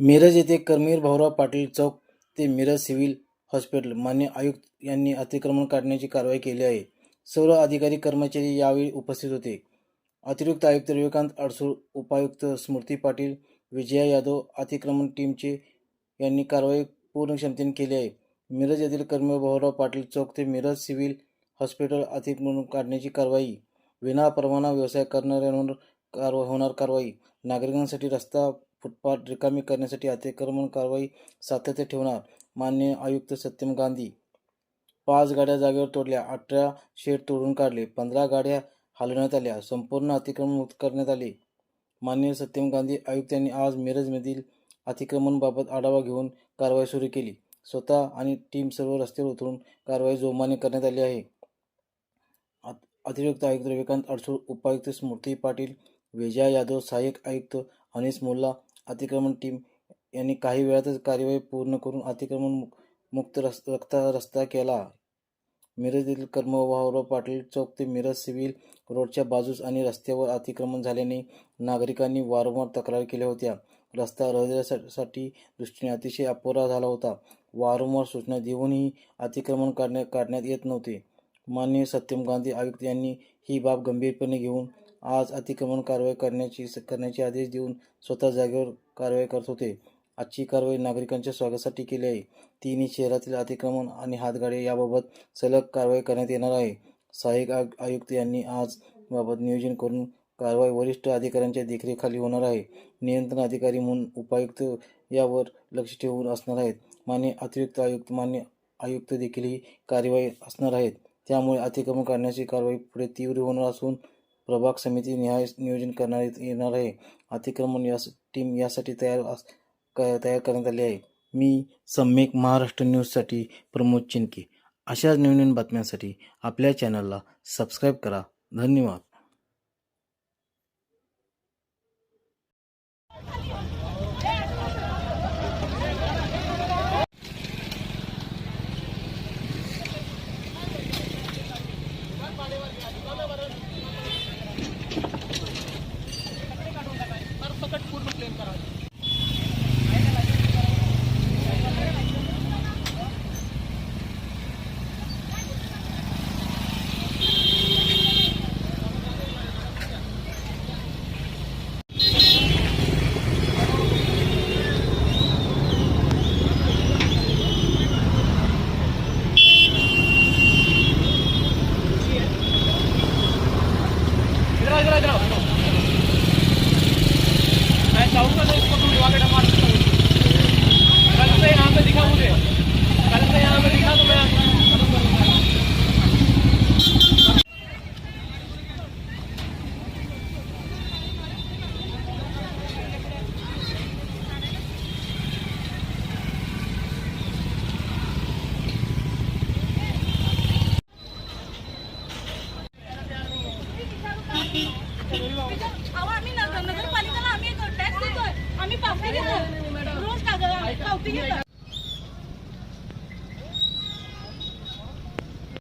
मिरज येथे कर्मवीर भाऊराव पाटील चौक ते Miraj civil hospital मान्य आयुक्त यांनी अतिक्रमण काढण्याची कारवाई केली आहे. सर्व अधिकारी कर्मचारी यावेळी उपस्थित होते. अतिरिक्त आयुक्त रविकांत अडसूळ उपायुक्त स्मृती पाटील विजया यादव अतिक्रमण टीमचे यांनी कारवाई पूर्ण क्षमतेने केली आहे. मिरज येथील कर्मवीर भाऊराव पाटील चौक ते मिरज सिव्हिल हॉस्पिटल अतिक्रमण काढण्याची कारवाई विनापरवाना व्यवसाय करणाऱ्यांवर कारवा होणार कारवाई नागरिकांसाठी रस्ता फुटपाथ रिकामी करण्यासाठी अतिक्रमण कारवाई सातत्य ठेवणार मान्य आयुक्त सत्यम गांधी. पाच गाड्या जागेवर तोडल्या अठरा शेड तोडून काढले पंधरा गाड्या हलवण्यात आल्या संपूर्ण अतिक्रमण मुक्त करण्यात आले. माननीय सत्यम गांधी आयुक्तांनी आज मिरजमधील अतिक्रमणबाबत आढावा घेऊन कारवाई सुरू केली. स्वतः आणि टीम सर्व रस्त्यावर उतरून कारवाई जोमाने करण्यात आली आहे. अतिरिक्त आयुक्त रविकांत अडसूळ उपायुक्त स्मृती पाटील विजया यादव सहाय्यक आयुक्त अनिस मुल्ला अतिक्रमण टीम यांनी काही वेळातच कार्यवाही पूर्ण करून अतिक्रमण मुक्त रस् रस्ता रस्ता केला. मिरज येथील कर्मभाऊराव पाटील चौक ते मिरज सिव्हिल रोडच्या बाजूस आणि रस्त्यावर अतिक्रमण झाल्याने नागरिकांनी वारंवार तक्रार केल्या होत्या. रस्ता रहदारीसाठी दृष्टीने अतिशय अपुरा झाला होता. वारंवार सूचना देऊनही अतिक्रमण काढण्या काढण्यात येत नव्हते. माननीय सत्यम गांधी आयुक्त यांनी ही बाब गंभीरपणे घेऊन आज अतिक्रमण कारवाई करण्याची करण्याचे आदेश देऊन स्वतः जागेवर कारवाई करत होते. आजची कारवाई नागरिकांच्या स्वागतासाठी केली आहे. तिन्ही शहरातील अतिक्रमण आणि हातगाडे याबाबत सलग कारवाई करण्यात येणार आहे. सहाय्यक आयु- आयुक्त यांनी आज बाबत नियोजन करून कारवाई वरिष्ठ अधिकाऱ्यांच्या देखरेखाली होणार आहे. नियंत्रण अधिकारी म्हणून उपायुक्त यावर लक्ष ठेवून असणार आहेत. मान्य अतिरिक्त आयुक्त मान्य आयुक्त देखील ही कार्यवाही असणार आहेत. त्यामुळे अतिक्रमण काढण्याची कारवाई पुढे तीव्र होणार असून प्रभाग समिती निहाय नियोजन करण्यात येणार आहे. अतिक्रमण या टीम यासाठी तयार अस क- तयार करण्यात आली आहे. मी सम्यक महाराष्ट्र न्यूजसाठी प्रमोद चिनके अशाच नवीन नवीन बातम्यांसाठी आपल्या चॅनलला सबस्क्राईब करा. धन्यवाद. Vai dar um, vai dar um, vai dar um, vai dar um, vai आम्ही नगर- नगरपालिकेला आम्ही टॅक्स देतोय. आम्ही पावती घेतो रोज कागद पावती घेतो